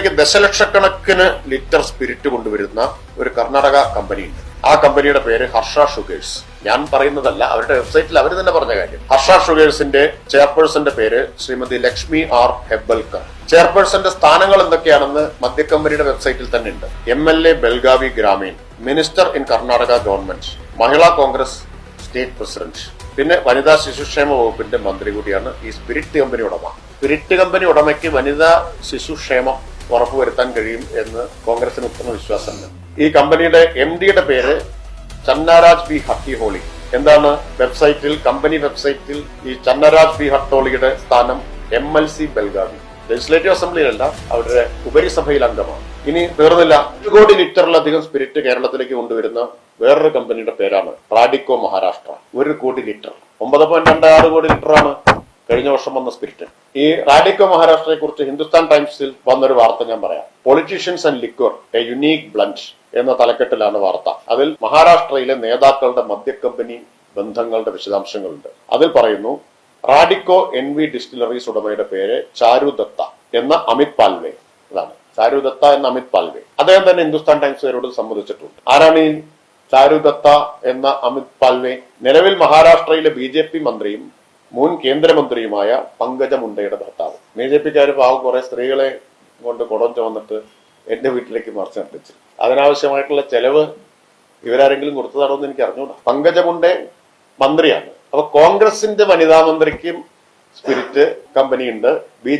കേരളത്തിലേക്ക് ദശലക്ഷക്കണക്കിന് litre spirit കൊണ്ടുവരുന്ന ഒരു കർണാടക കമ്പനിയുണ്ട്. ആ കമ്പനിയുടെ പേര് ഹർഷ ഷുഗേഴ്സ്. ഞാൻ പറയുന്നതല്ല അവരുടെ വെബ്സൈറ്റിൽ അവർ തന്നെ പറഞ്ഞ കാര്യം. ഹർഷ ഷുഗേഴ്സിന്റെ ചെയർപേഴ്സന്റെ പേര് ശ്രീമതി ലക്ഷ്മി ആർ ഹെബൽക്കർ ചെയർപേഴ്സന്റെ സ്ഥാനങ്ങൾ എന്തൊക്കെയാണെന്ന് മദ്യക്കമ്പനിയുടെ വെബ്സൈറ്റിൽ തന്നെ ഉണ്ട്. M L A Belagavi Grameen minister in Karnataka government Mahila Congress state president പിന്നെ വനിതാ ശിശുക്ഷേമ വകുപ്പിന്റെ മന്ത്രി കൂടിയാണ് ഈ സ്പിരിറ്റ് കമ്പനി ഉടമ. സ്പിരിറ്റ് കമ്പനി ഉടമയ്ക്ക് വനിതാ ശിശുക്ഷേമം ഉറപ്പുവരുത്താൻ കഴിയും എന്ന് കോൺഗ്രസിന് ഉത്തമ വിശ്വാസമുണ്ട്. ഈ കമ്പനിയുടെ എം ഡിയുടെ പേര് ചന്നാരാജ് ബി ഹട്ടി ഹോളി എന്താണ് വെബ്സൈറ്റിൽ കമ്പനി വെബ്സൈറ്റിൽ ഈ ചന്നരാജ് ബി ഹട്ടോളിയുടെ സ്ഥാനം M L C Belagavi. Legislative അസംബ്ലിയിലല്ല അവരുടെ ഉപരിസഭയിൽ അംഗമാണ്. ഇനി തീർന്നില്ല ഒരു കോടി ലിറ്ററിലധികം സ്പിരിറ്റ് കേരളത്തിലേക്ക് കൊണ്ടുവരുന്ന വേറൊരു കമ്പനിയുടെ പേരാണ് റാഡിക്കോ മഹാരാഷ്ട്ര. ഒരു കോടി ലിറ്റർ. ഒമ്പത് പോയിന്റ് രണ്ട് ആറ് കോടി ലിറ്ററാണ് കഴിഞ്ഞ വർഷം വന്ന സ്പിരിറ്റ് ഈ റാഡിക്കോ മഹാരാഷ്ട്രയെ കുറിച്ച് ഹിന്ദുസ്ഥാൻ ടൈംസിൽ വന്നൊരു വാർത്ത ഞാൻ പറയാം. Politicians and liquor a unique blanch എന്ന തലക്കെട്ടിലാണ് വാർത്ത. അതിൽ മഹാരാഷ്ട്രയിലെ നേതാക്കളുടെ മദ്യക്കമ്പനി ബന്ധങ്ങളുടെ വിശദാംശങ്ങളുണ്ട്. അതിൽ പറയുന്നു റാഡിക്കോ എൻ വി ഡിസ്റ്റിലറീസ് ഉടമയുടെ പേര് ചാരു ദത്ത എന്ന അമിത് പാൽവേ അതാണ് ചാരു ദത്ത എന്ന അമിത് പാൽവേ. അദ്ദേഹം തന്നെ ഹിന്ദുസ്ഥാൻ ടൈംസുകാരോട് സംബന്ധിച്ചിട്ടുണ്ട് ആരാണ് ഈ ചാരു ദത്ത എന്ന അമിത് പാൽവേ? നിലവിൽ മഹാരാഷ്ട്രയിലെ ബി ജെ പി മന്ത്രിയും മുൻ കേന്ദ്രമന്ത്രിയുമായ പങ്കജ മുണ്ടയുടെ ഭർത്താവ്. ബി ജെ പിക്കാർ പാവം കുറെ സ്ത്രീകളെ കൊണ്ട് കുടം ചുമന്നിട്ട് എന്റെ വീട്ടിലേക്ക് മറിച്ച് നിർത്തിച്ചു അതിനാവശ്യമായിട്ടുള്ള ചെലവ് ഇവരാരെങ്കിലും കൊടുത്തതാണോ എന്ന് എനിക്ക് അറിഞ്ഞൂടാ. പങ്കജ മുണ്ടെ മന്ത്രിയാണ്. അപ്പൊ കോൺഗ്രസിന്റെ വനിതാ മന്ത്രിക്കും സ്പിരിറ്റ് കമ്പനി ഉണ്ട് ബി